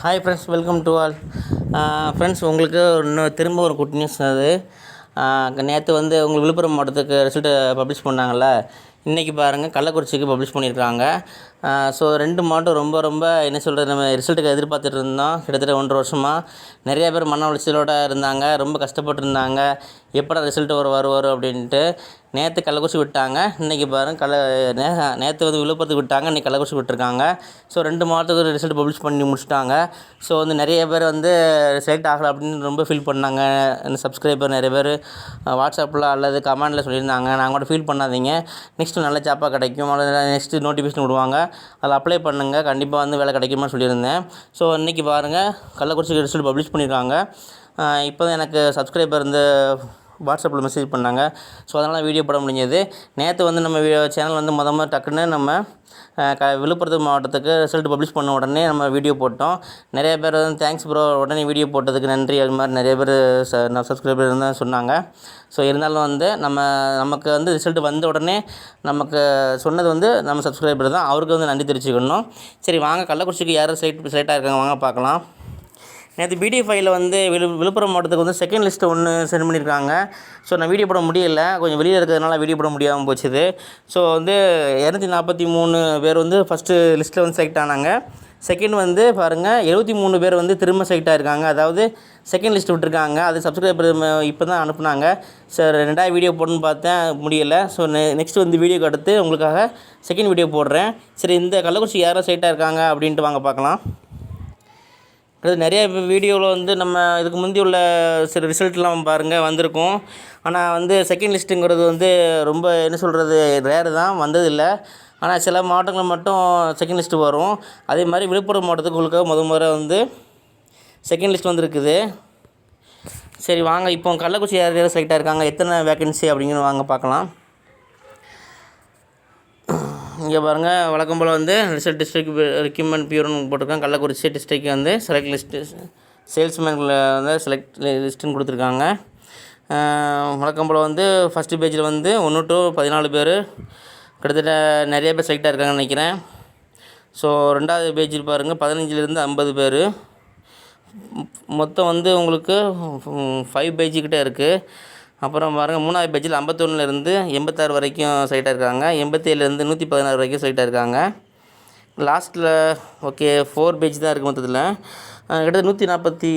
Hi friends welcome to all friends உங்களுக்கு இன்னும் திரும்ப ஒரு குட் நியூஸ் அது. Uh, நேற்று வந்து உங்களுக்கு விழுப்புரம் மாவட்டத்துக்கு ரிசல்ட்டு பப்ளிஷ் பண்ணாங்கள்ல இன்றைக்கி பாருங்கள் கள்ளக்குறிச்சிக்கு பப்ளிஷ் பண்ணியிருக்காங்க. ஸோ ரெண்டு மாவட்டம் ரொம்ப ரொம்ப என்ன சொல்கிறது நம்ம ரிசல்ட்டுக்கு எதிர்பார்த்துட்டு இருந்தோம். கிட்டத்தட்ட ஒன்றரை வருஷமாக நிறைய பேர் மன உளைச்சலோட இருந்தாங்க ரொம்ப கஷ்டப்பட்டுருந்தாங்க எப்படா ரிசல்ட்டு வரும் வரும் வரும் அப்படின்ட்டு நேற்று கள்ளக்குறிச்சி விட்டாங்க. இன்றைக்கி பாருங்கள் கள்ள நே நேற்று வந்து விழுப்புரத்துக்கு விட்டாங்க இன்றைக்கி கள்ளக்குறிச்சி விட்டுருக்காங்க. ஸோ ரெண்டு மாவட்டத்துக்கு ரிசல்ட் பப்ளிஷ் பண்ணி முடிச்சிட்டாங்க. ஸோ வந்து நிறைய பேர் வந்து செலக்ட் ஆகலை அப்படின்னு ரொம்ப ஃபீல் பண்ணாங்க. இந்த சப்ஸ்கிரைபர் நிறைய பேர் வாட்ஸ்அப்பில் அல்லது கமெண்டில் சொல்லியிருந்தாங்க. நாங்கள் கூட ஃபீல் பண்ணாதீங்க. நெக்ஸ்ட் நெக்ஸ்ட்டு நல்ல ஜாப்பாக கிடைக்கும். அதில் நெக்ஸ்ட்டு நோட்டிஃபிகேஷன் விடுவாங்க. அதில் அப்ளை பண்ணுங்கள் கண்டிப்பாக வந்து வேலை கிடைக்குமா சொல்லியிருந்தேன். ஸோ இன்றைக்கி பாருங்கள் கள்ளக்குறிச்சி ரிசல்ட் பப்ளிஷ் பண்ணியிருக்காங்க. இப்போ தான் எனக்கு சப்ஸ்கிரைபர் இந்த வாட்ஸ்அப்பில் மெசேஜ் பண்ணாங்க. ஸோ அதனால் வீடியோ போட முடிஞ்சது. நேற்று வந்து நம்ம வீடியோ சேனல் வந்து மொதல் மொதல் டக்குன்னு நம்ம க விழுப்புரத்து மாவட்டத்துக்கு ரிசல்ட் பப்ளிஷ் பண்ண உடனே நம்ம வீடியோ போட்டோம். நிறைய பேர் வந்து தேங்க்ஸ் ப்ரோ உடனே வீடியோ போட்டதுக்கு நன்றி. அது மாதிரி நிறைய பேர் ச நான் சப்ஸ்கிரைபர் இருந்தால் சொன்னாங்க. ஸோ இருந்தாலும் வந்து நம்ம நமக்கு வந்து ரிசல்ட் வந்த உடனே நமக்கு சொன்னது வந்து நம்ம சப்ஸ்கிரைபர் தான். அவருக்கு வந்து நன்றி தெரிவிச்சுக்கணும். சரி வாங்க. கள்ளக்குறிச்சிக்கு யாரும் செலக்ட் செலக்ட் ஆகிருக்காங்க வாங்க பார்க்கலாம். நேற்று பிடி ஃபைலில் வந்து விழு விழுப்புரம் மாவட்டத்துக்கு வந்து செகண்ட் லிஸ்ட்டு ஒன்று சென்ட் பண்ணியிருக்காங்க ஸோ நான் வீடியோ போட முடியல. கொஞ்சம் வெளியில் இருக்கிறதுனால வீடியோ போட முடியாமல் போச்சுது. ஸோ வந்து இரநூத்தி நாற்பத்தி மூணு பேர் வந்து ஃபஸ்ட்டு லிஸ்ட்டில் வந்து செலக்ட் ஆனாங்க. செகண்ட் வந்து பாருங்கள் எழுபத்தி மூணு பேர் வந்து திரும்ப செலக்ட் ஆகிருக்காங்க அதாவது செகண்ட் லிஸ்ட் விட்டுருக்காங்க. அது சப்ஸ்கிரைபர் இப்போ தான் அனுப்புனாங்க. சார் ரெண்டாவது வீடியோ போடணும்னு பார்த்தேன். முடியலை. ஸோ நெ நெக்ஸ்ட் வந்து வீடியோக்கு அடுத்து உங்களுக்காக செகண்ட் வீடியோ போடுறேன். சரி இந்த கள்ளக்குறிச்சி யாரும் செலக்ட் ஆயிருக்காங்க அப்படின்ட்டு வாங்க பார்க்கலாம். அடுத்து நிறைய வீடியோவில் வந்து நம்ம இதுக்கு முந்தி உள்ள சில ரிசல்ட்லாம் பாருங்கள் வந்திருக்கும். ஆனால் வந்து செகண்ட் லிஸ்ட்டுங்கிறது வந்து ரொம்ப என்ன சொல்கிறது ரேரு தான் வந்ததில்லை. ஆனால் சில மாவட்டங்கள் மட்டும் செகண்ட் லிஸ்ட்டு வரும். அதே மாதிரி விழுப்புரம் மாவட்டத்துக்கு உங்களுக்கு முத முறை வந்து செகண்ட் லிஸ்ட் வந்திருக்குது. சரி வாங்க இப்போ கள்ளக்குறிச்சி யார் யார் செலக்ட் ஆயிருக்காங்க எத்தனை வேக்கன்சி அப்படிங்கிற வாங்க பார்க்கலாம். இங்கே பாருங்கள் வழக்கம் போல் வந்து ரிசல்ட் டிஸ்ட்ரிக்ட் ரெக்யூப்மெண்ட் பியூர்னு போட்டிருக்காங்க. கள்ளக்குறிச்சி டிஸ்ட்ரிக்ட் வந்து செலக்ட் லிஸ்ட்டு சேல்ஸ்மேனில் வந்து செலக்ட் லிஸ்ட்டுன்னு கொடுத்துருக்காங்க. வழக்கம் போல் வந்து ஃபஸ்ட்டு பேஜில் வந்து ஒன்று டு பதினாலு பேர். கிட்டத்தட்ட நிறைய பேர் செலக்ட் இருக்காங்கன்னு நினைக்கிறேன். ஸோ ரெண்டாவது பேஜில் பாருங்கள் பதினஞ்சுலேருந்து ஐம்பது பேர். மொத்தம் வந்து உங்களுக்கு ஃபைவ் பேஜி கிட்டே இருக்குது அப்புறம் பாருங்கள் மூணாவது பேஜில் ஐம்பத்தொன்னுலேருந்து எண்பத்தாறு வரைக்கும் செலக்ட் இருக்காங்க. எண்பத்தேழுலேருந்து நூற்றி பதினாறு வரைக்கும் சைட்டாக இருக்காங்க. லாஸ்ட்டில் ஓகே ஃபோர் பேஜ் தான் இருக்குது மொத்தத்தில். கிட்டத்தட்ட நூற்றி நாற்பத்தி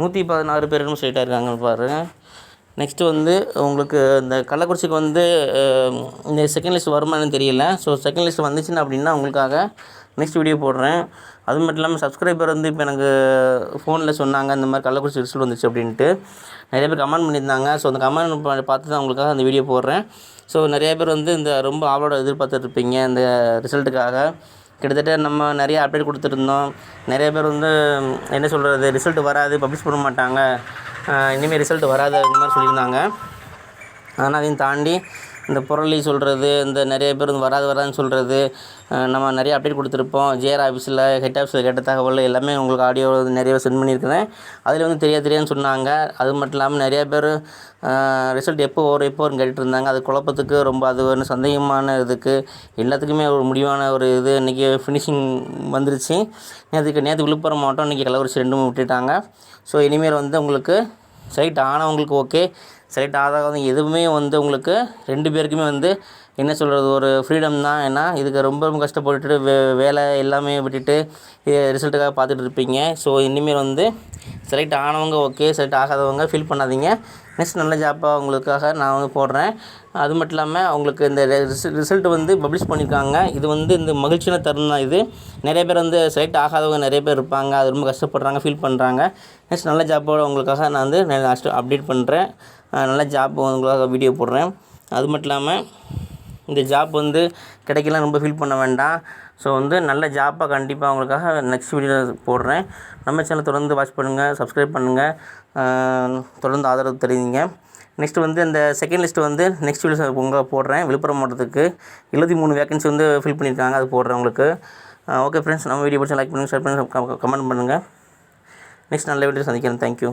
நூற்றி பதினாறு பேர் என்னமோ இருக்காங்க பாருங்கள் நெக்ஸ்ட்டு வந்து உங்களுக்கு இந்த கள்ளக்குறிச்சிக்கு வந்து இந்த செகண்ட் லிஸ்ட் வருமானு தெரியல. ஸோ செகண்ட் லிஸ்ட் வந்துச்சுன்னா அப்படின்னா உங்களுக்காக நெக்ஸ்ட் வீடியோ போடுறேன். அது மட்டும் இல்லாமல் சப்ஸ்கிரைபர் வந்து இப்போ எனக்கு ஃபோனில் சொன்னாங்க இந்த மாதிரி கள்ளக்குறிச்சி ரிசல்ட் வந்துச்சு அப்படின்ட்டு. நிறைய பேர் கமெண்ட் பண்ணியிருந்தாங்க. ஸோ அந்த கமெண்ட் பார்த்து தான் உங்களுக்காக அந்த வீடியோ போடுறேன். ஸோ நிறைய பேர் வந்து இந்த ரொம்ப ஆவலோட எதிர்பார்த்துட்ருப்பீங்க இந்த ரிசல்ட்டுக்காக கிட்டத்தட்ட நம்ம நிறைய அப்டேட் கொடுத்துருந்தோம். நிறைய பேர் வந்து என்ன சொல்கிறது ரிசல்ட் வராது பப்ளிஷ் பண்ண மாட்டாங்க. இனிமேல் ரிசல்ட் வராது அந்த மாதிரி சொல்லியிருந்தாங்க. ஆனால் அதையும் தாண்டி இந்த புரளி சொல்கிறது இந்த நிறைய பேர் வந்து வராது வராதுன்னு சொல்கிறது நம்ம நிறைய அப்டேட் கொடுத்துருப்போம். ஜேஆர் ஆஃபீஸில் ஹெட் ஆஃபீஸில் கேட்ட தகவல் எல்லாமே உங்களுக்கு ஆடியோ நிறைய சென்ட் பண்ணியிருக்கிறேன். அதில் வந்து தெரியாது தெரியாதுன்னு சொன்னாங்க. அது மட்டும் இல்லாமல் நிறைய பேர் ரிசல்ட் எப்போ வரும் எப்போ வரும்னு கேட்டுட்டு இருந்தாங்க. அது குழப்பத்துக்கு ரொம்ப அது ஒரு சந்தேகமான இதுக்கு எல்லாத்துக்குமே ஒரு முடிவான ஒரு இது. இன்றைக்கி ஃபினிஷிங் வந்துருச்சு. நேற்றுக்கு நேற்று விழுப்புரம் மாவட்டம் இன்றைக்கி கள்ளக்குறிச்சி ரெண்டும் விட்டுட்டாங்க. ஸோ இனிமேல் வந்து உங்களுக்கு செலக்ட் ஆனவங்களுக்கு ஓகே செலக்ட் ஆகாதவங்க எதுவுமே வந்து உங்களுக்கு ரெண்டு பேருக்குமே வந்து என்ன சொல்கிறது ஒரு ஃப்ரீடம் தான். ஏன்னா இதுக்கு ரொம்ப ரொம்ப கஷ்டப்பட்டுட்டு வே வேலை எல்லாமே விட்டுட்டு ரிசல்ட்டுக்காக பார்த்துட்டு இருப்பீங்க. ஸோ இனிமேல் வந்து செலக்ட் ஆனவங்க ஓகே செலக்ட் ஆகாதவங்க ஃபீல் பண்ணாதீங்க. நெக்ஸ்ட் நல்ல ஜாப்பாக உங்களுக்காக நான் வந்து போடுறேன். அது மட்டும் இல்லாமல் அவங்களுக்கு இந்த ரிசல்ட் வந்து பப்ளிஷ் பண்ணியிருக்காங்க இது வந்து இந்த மகிழ்ச்சியான தருணம் தான் இது. நிறைய பேர் வந்து செலக்ட் ஆகாதவங்க நிறைய பேர் இருப்பாங்க. அது ரொம்ப கஷ்டப்படுறாங்க ஃபீல் பண்ணுறாங்க நெக்ஸ்ட் நல்ல ஜாப்போட உங்களுக்காக நான் வந்து அப்டேட் பண்ணுறேன் நல்ல ஜாப் உங்களுக்காக வீடியோ போடுறேன். அது மட்டும் இல்லாமல் இந்த ஜாப் வந்து கிடைக்கலாம் ரொம்ப ஃபீல் பண்ண வேண்டாம். ஸோ வந்து நல்ல ஜாப்பாக கண்டிப்பாக உங்களுக்காக நெக்ஸ்ட் வீடியோ போடுறேன். நம்ம சேனல் தொடர்ந்து வாட்ச் பண்ணுங்கள் சப்ஸ்கிரைப் பண்ணுங்கள் தொடர்ந்து ஆதரவு தெரிவிங்க. நெக்ஸ்ட் வந்து இந்த செகண்ட் லிஸ்ட் வந்து நெக்ஸ்ட் வீடியோ உங்களை போடுறேன். விழுப்புரம் மாவட்டத்துக்கு எழுபத்தி மூணு வேக்கன்சி வந்து ஃபில் பண்ணியிருக்காங்க. அது போடுறேன் உங்களுக்கு. ஓகே ஃப்ரெண்ட்ஸ் நம்ம வீடியோ பிடிச்சி லைக் பண்ணுங்கள் ஷேர் பண்ணுங்கள் கமெண்ட் பண்ணுங்கள் நெக்ஸ்ட் நல்ல வீடியோ சந்திக்கிறேன். Thank you